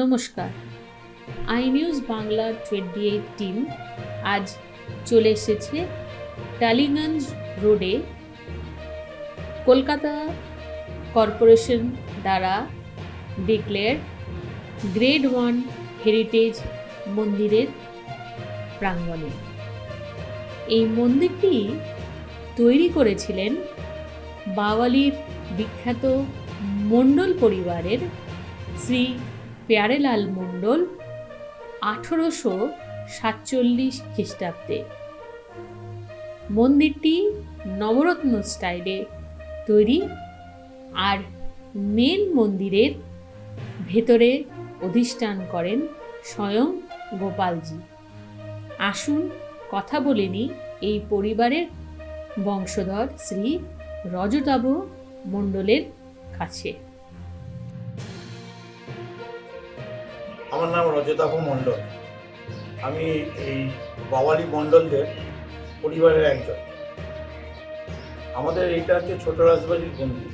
নমস্কার। I news Bangla twenty eight team আজ চলে এসেছে টালিগঞ্জ রোডে কলকাতা কর্পোরেশন দ্বারা ডিক্লেয়ার গ্রেড ওয়ান হেরিটেজ মন্দিরের প্রাঙ্গণে। এই মন্দিরটি তৈরি করেছিলেন বাওয়ালির বিখ্যাত মণ্ডল পরিবারের শ্রী প্যারেলাল মণ্ডল আঠেরোশো সাতচল্লিশ খ্রিস্টাব্দে। মন্দিরটি নবরত্ন স্টাইলে তৈরি আর মেন মন্দিরের ভেতরে অধিষ্ঠান করেন স্বয়ং গোপালজি। আসুন কথা বলে নিই এই পরিবারের বংশধর শ্রী রজতাভ মণ্ডলের কাছে। আমার নাম রজতাভ মণ্ডল। আমি এই বাওয়ালি মণ্ডলদের পরিবারের একজন। আমাদের এইটা হচ্ছে ছোট রাজবাড়ির মন্দির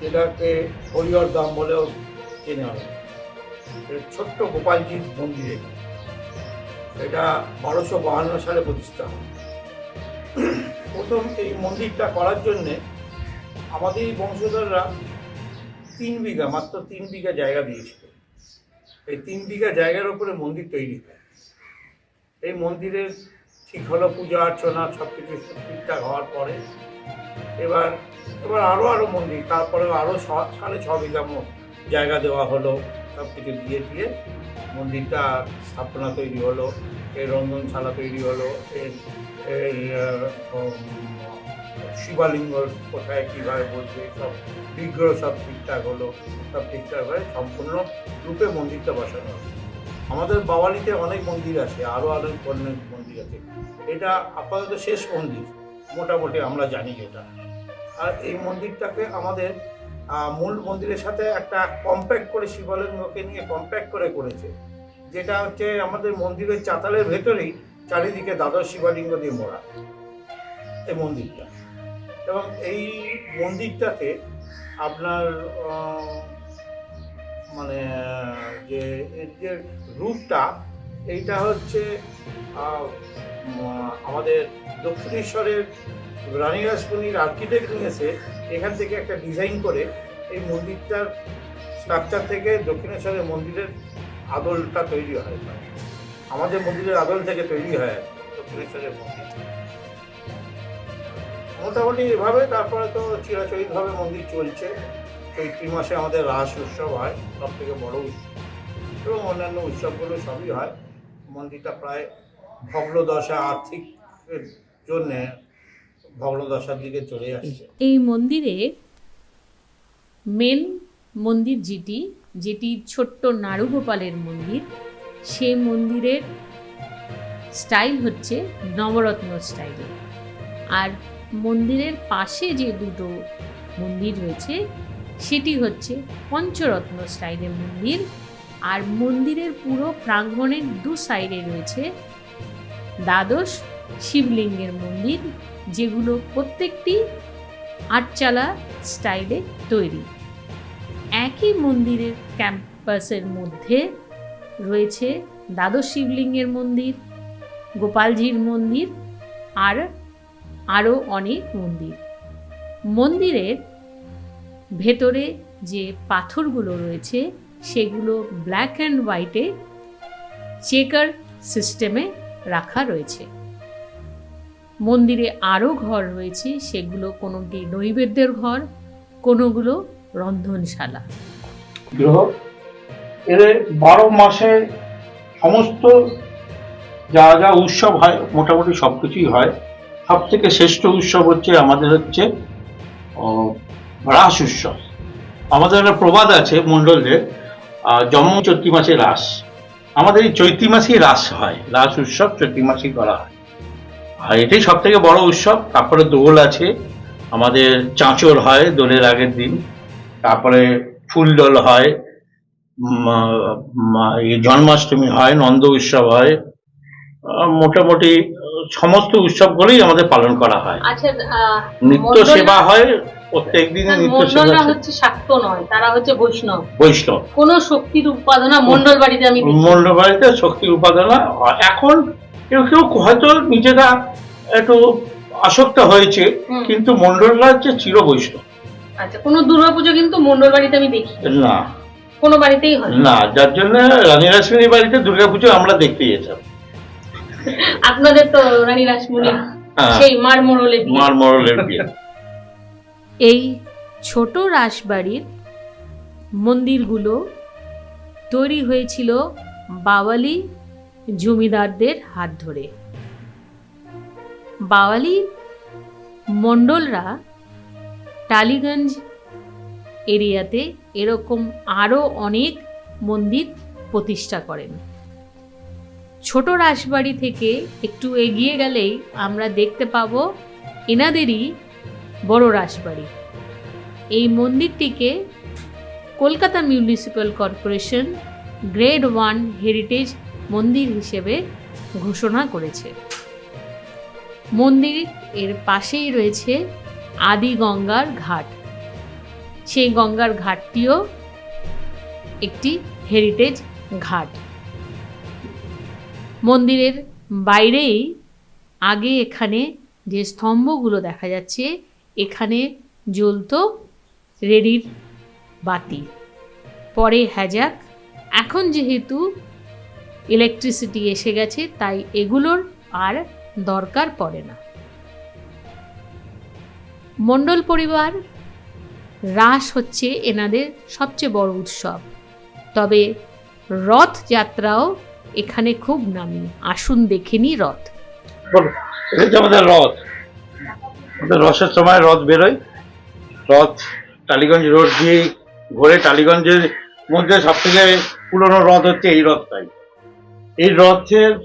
যেটাকে হরিহর দাম বলেও চেনে এটা ছোট্ট গোপালজির মন্দির এটা। বারোশো বাহান্ন সালে প্রতিষ্ঠা প্রথম এই মন্দিরটা করার জন্যে আমাদের এই বংশধররা তিন বিঘা, মাত্র তিন বিঘা জায়গা দিয়েছিল। এই তিন বিঘা জায়গার উপরে মন্দির তৈরি হয়। এই মন্দিরের ঠিক হলো পূজা অর্চনা সব কিছু ঠিকঠাক হওয়ার পরে এবার এবার আরও আরও মন্দির তারপরে আরও সাড়ে ছ বিঘা জায়গা দেওয়া হলো সব কিছু দিয়ে দিয়ে মন্দিরটা স্থাপনা তৈরি হলো, এর রন্ধনশালা তৈরি হলো, এর শিবালিঙ্গ কোথায় কীভাবে বলছে, সব বিগ্রহ সব ঠিকঠাক হলো, সব ঠিকঠাক হয়ে সম্পূর্ণ রূপে মন্দিরটা বসানো হবে আমাদের বাওয়ালিতে অনেক মন্দির আছে, আরও অনেক অনেক মন্দির আছে। এটা আপাতত শেষ মন্দির, মোটামুটি আমরা জানি এটা। আর এই মন্দিরটাকে আমাদের মূল মন্দিরের সাথে একটা কম্প্যাক্ট করে শিবলিঙ্গকে নিয়ে কম্প্যাক্ট করে করেছে। যেটা হচ্ছে আমাদের মন্দিরের চাতালের ভেতরেই চারিদিকে দ্বাদশ শিবলিঙ্গ দিয়ে মোড়া, এই মন্দিরটা। এবং এই মন্দিরটাতে আপনার মানে যে এর যে রূপটা, এইটা হচ্ছে আমাদের দক্ষিণেশ্বরের রানীরাজপুরীর আর্কিটেক্ট নিয়েছে। এখান থেকে একটা ডিজাইন করে এই মন্দিরটার স্ট্রাকচার থেকে দক্ষিণেশ্বরের মন্দিরের আদলটা তৈরি হয়। আমাদের মন্দিরের আদল থেকে তৈরি হয় দক্ষিণেশ্বরের মন্দির। মোটামুটি এভাবে, তারপরে তো চিরাচরিতভাবে মন্দির চলছে। চৈত্রী মাসে আমাদের রাস উৎসব হয় সব থেকে বড় উৎসব। এবং অন্যান্য উৎসবগুলো সবই হয়। মন্দিরটা প্রায় ভগ্নদশা আর্থিক জন্যে ভগ্নদশার দিকে চলে আসছে। এই মন্দিরে মেন মন্দির যেটি যেটি ছোট্ট নারুগোপালের মন্দির, সেই মন্দিরের স্টাইল হচ্ছে নবরত্ন স্টাইলে। আর মন্দিরের পাশে যে দুটো মন্দির রয়েছে, সেটি হচ্ছে পঞ্চরত্ন স্টাইলের মন্দির। আর মন্দিরের পুরো প্রাঙ্গণের দু সাইডে রয়েছে দ্বাদশ শিবলিঙ্গের মন্দির, যেগুলো প্রত্যেকটি আটচালা স্টাইলে তৈরি। একই মন্দিরের ক্যাম্পাসের মধ্যে রয়েছে দ্বাদশ শিবলিঙ্গের মন্দির, গোপালজির মন্দির আর আরও অনেক মন্দির। মন্দিরের ভেতরে যে পাথরগুলো রয়েছে, সেগুলো ব্ল্যাক অ্যান্ড হোয়াইটে চেকার সিস্টেমে রাখা রয়েছে। মন্দিরে আরও ঘর রয়েছে, সেগুলো কোনোটি নৈবেদ্যের ঘর, কোনোগুলো রন্ধনশালা। গ্রহ বারো মাসে সমস্ত যা যা উৎসব হয়, মোটামুটি সব কিছুই হয়। সব থেকে শ্রেষ্ঠ উৎসব হচ্ছে আমাদের হচ্ছে রাস উৎসব। আমাদের একটা প্রবাদ আছে মণ্ডলদের জন্ম চৈত্রী মাসে রাস। আমাদের এই চৈত্রী মাসেই রাস হয়, রাস উৎসব চৈত্রী মাসেই করা হয়। আর এটাই সব থেকে বড় উৎসব। তারপরে দোল আছে, আমাদের চাঁচর হয় দোলের আগের দিন। তারপরে ফুল দোল হয় জন্মাষ্টমী হয়, নন্দ উৎসব হয়। মোটামুটি সমস্ত উৎসবগুলোই আমাদের পালন করা হয়। আচ্ছা নিত্য সেবা হয় প্রত্যেক দিনই হ্যাঁ, নিত্য সেবা হচ্ছে শাক্ত নয় তারা হচ্ছে বৈষ্ণব। বৈষ্ণব। কোন শক্তির উপাদানা মন্ডল বাড়িতে আমি মন্ডল বাড়িতে শক্তির উপাদান এখন কেউ কেউ হয়তো নিজেরা একটু আসক্ত হয়েছে কিন্তু মন্ডলরা হচ্ছে চির বৈষ্ণব। আচ্ছা কোনো দুর্গাপুজো কিন্তু মন্ডল বাড়িতে আমি দেখি। না। কোনো বাড়িতেই হয় না। যার জন্য রানী রাসমণির বাড়িতে দুর্গাপুজো আমরা দেখতে যেতাম। আপনাদের তো রানী রাসমণি। সেই মার মোড়লে বিয়ে। মার মরলের বিয়ে এই ছোট রাসবাড়ির মন্দিরগুলো তৈরি হয়েছিল বাওয়ালি জমিদারদের হাত ধরে বাওয়ালি মণ্ডলরা টালিগঞ্জ এরিয়াতে এরকম আরও অনেক মন্দির প্রতিষ্ঠা করেন ছোট রাসবাড়ি থেকে একটু এগিয়ে গেলেই আমরা দেখতে পাব এনাদেরই বড় রাসবাড়ি এই মন্দিরটিকে Kolkata municipal corporation grade one heritage মন্দির হিসেবে ঘোষণা করেছে। মন্দির এর পাশেই রয়েছে আদি গঙ্গার ঘাট। সেই গঙ্গার ঘাটটিও একটি হেরিটেজ ঘাট। মন্দিরের বাইরেই আগে এখানে যে স্তম্ভগুলো দেখা যাচ্ছে, এখানে জ্বলতো রেডির বাতি। পরে হ্যাজাক, এখন যেহেতু ইলেকট্রিসিটি এসে গেছে, তাই এগুলোর আর দরকার পড়ে না। মণ্ডল পরিবার রাস হচ্ছে এনাদের সবচেয়ে বড় উৎসব। তবে রথ যাত্রাও এখানে খুব নামি। আসুন দেখেনি রথ। বলো, এটা হচ্ছে আমাদের রথ। আমাদের রথের সময় রথ বেরোয়। রথ টালিগঞ্জ রোড দিয়ে ঘুরে। টালিগঞ্জের মধ্যে সব থেকে পুরনো রথ হচ্ছে এই রথটাই এই রথের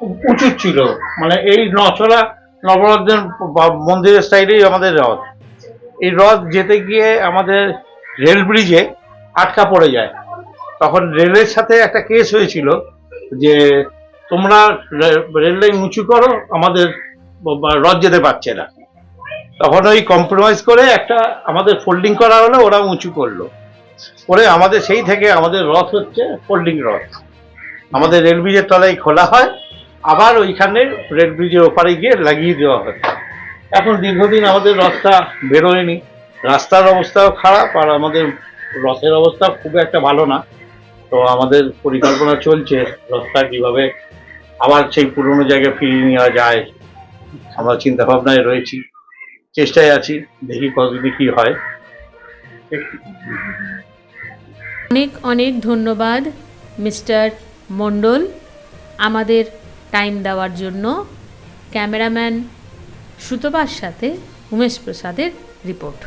উঁচু ছিল। মানে এই নচলা নবরত্নের বা- মন্দিরের সাইডেই আমাদের রথ। এই রথ যেতে গিয়ে আমাদের রেল ব্রিজে আটকা পড়ে যায়। তখন রেলের সাথে একটা কেস হয়েছিল যে তোমরা রেল লাইন উঁচু করো, আমাদের রথ যেতে পারছে না। তখন ওই কম্প্রোমাইজ করে একটা আমাদের ফোল্ডিং করা হলো, ওরা উঁচু করল। করে আমাদের সেই থেকে আমাদের রথ হচ্ছে ফোল্ডিং রথ। আমাদের রেল ব্রিজের তলায় খোলা হয়, আবার ওইখানে রেল ব্রিজের ওপারে গিয়ে লাগিয়ে দেওয়া হয়। এখন দীর্ঘদিন আমাদের রথটা বেরোয়নি। রাস্তার অবস্থাও খারাপ, আর আমাদের রথের অবস্থা খুব একটা ভালো না। তো আমাদের পরিকল্পনা চলছে রথটা কীভাবে আবার সেই পুরনো জায়গায় ফিরিয়ে নেওয়া যায়। আমরা চিন্তা ভাবনায় রয়েছি, চেষ্টায় আছি, দেখি কতদিন কি হয়। অনেক অনেক ধন্যবাদ, মিস্টার মণ্ডল, আমাদের টাইম দেওয়ার জন্য। ক্যামেরাম্যান সুতপার সাথে উমেশ প্রসাদের রিপোর্ট।